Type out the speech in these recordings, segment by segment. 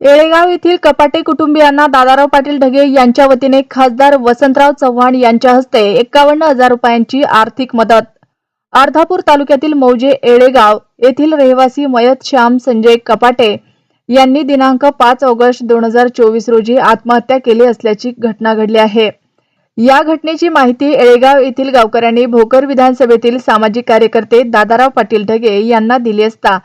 येळेगाव येथील कपाटे कुटुंबियांना दादाराव पाटील ढगे यांच्या वतीने खासदार वसंतराव चव्हाण यांच्या हस्ते एक्कावन्न हजार रुपयांची आर्थिक मदत. अर्धापूर तालुक्यातील मौजे येळेगाव येथील रहिवासी मयत श्याम संजय कपाटे यांनी दिनांक पाच ऑगस्ट दोन हजार चोवीस रोजी आत्महत्या केली असल्याची घटना घडली आहे. या घटनेची माहिती येळेगाव येथील गावकऱ्यांनी भोकर विधानसभेतील सामाजिक कार्यकर्ते दादाराव पाटील ढगे यांना दिली असता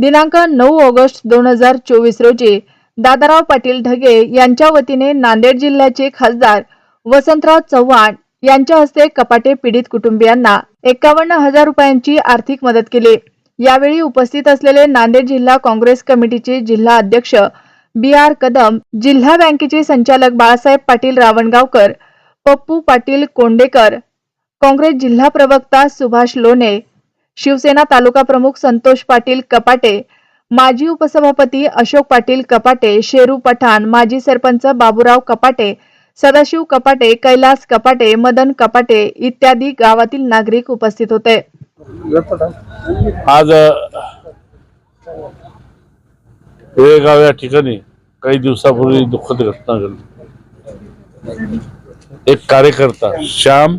दिनांक नऊ ऑगस्ट दोन हजार चोवीस रोजी दादाराव पाटील ढगे यांच्या वतीने नांदेड जिल्ह्याचे खासदार वसंतराव चव्हाण यांच्या हस्ते कपाटे पीडित कुटुंबियांना एकावन्न हजार रुपयांची आर्थिक मदत केली. यावेळी उपस्थित असलेले नांदेड जिल्हा काँग्रेस कमिटीचे जिल्हा अध्यक्ष बी आर कदम जिल्हा बँकेचे संचालक बाळासाहेब पाटील रावणगावकर पप्पू पाटील कोंडेकर काँग्रेस जिल्हा प्रवक्ता सुभाष लोणे शिवसेना तालुका प्रमुख संतोष पाटील कपाटे माजी उपसभापती अशोक पाटील कपाटे शेरू पठाण माजी सरपंच बाबूराव कपाटे सदाशिव कपाटे कैलास कपाटे मदन कपाटे इत्यादी गावातील नागरिक उपस्थित होते. आज वेळगाव या ठिकाणी काही दिवसापूर्वी दुःखद घटना घडली. एक कार्यकर्ता श्याम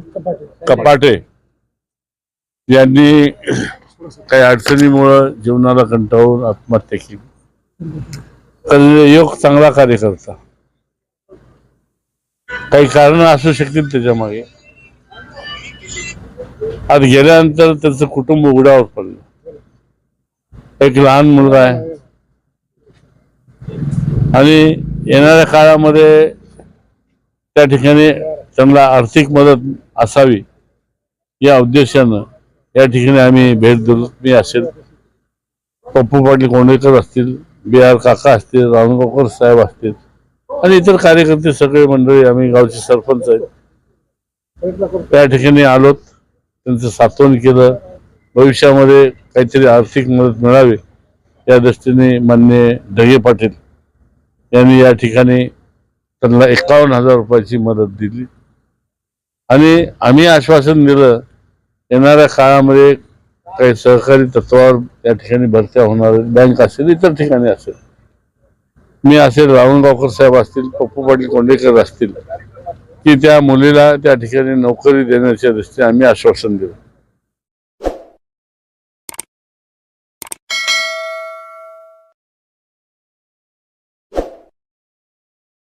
कपाटे यांनी काही अडचणीमुळं जीवनाला कंटाळून आत्महत्या केली. तर योग चांगला कार्यकर्ता काही कारण असू शकतील त्याच्यामागे आज गेल्यानंतर त्याचं कुटुंब उघड्यावर पडलं. एक लहान मुलगा आहे. आणि येणाऱ्या काळामध्ये त्या ठिकाणी त्यांना आर्थिक मदत असावी या उद्देशानं या ठिकाणी आम्ही भेट दिलो मी असेल. पप्पू पाटील कोंडेकर असतील बी आर काका असतील रामगावकर साहेब असतील आणि इतर कार्यकर्ते सगळे मंडळी आम्ही गावचे सरपंच आहेत. त्या ठिकाणी आलोत. त्यांचं सातवण केलं. भविष्यामध्ये काहीतरी आर्थिक मदत मिळावी या दृष्टीने मान्य ढगे पाटील यांनी या ठिकाणी त्यांना एकावन्न हजार रुपयाची मदत दिली. आणि आम्ही आश्वासन दिलं येणाऱ्या काळामध्ये काही सहकारी तत्वावर या ठिकाणी भरत्या होणार बँक असेल इतर ठिकाणी असेल. मी असेल रावणगावकर साहेब असतील पप्पू पाटील कोंडेकर असतील की त्या मुलीला त्या ठिकाणी नोकरी देण्याच्या दृष्टीने आम्ही आश्वासन दिलं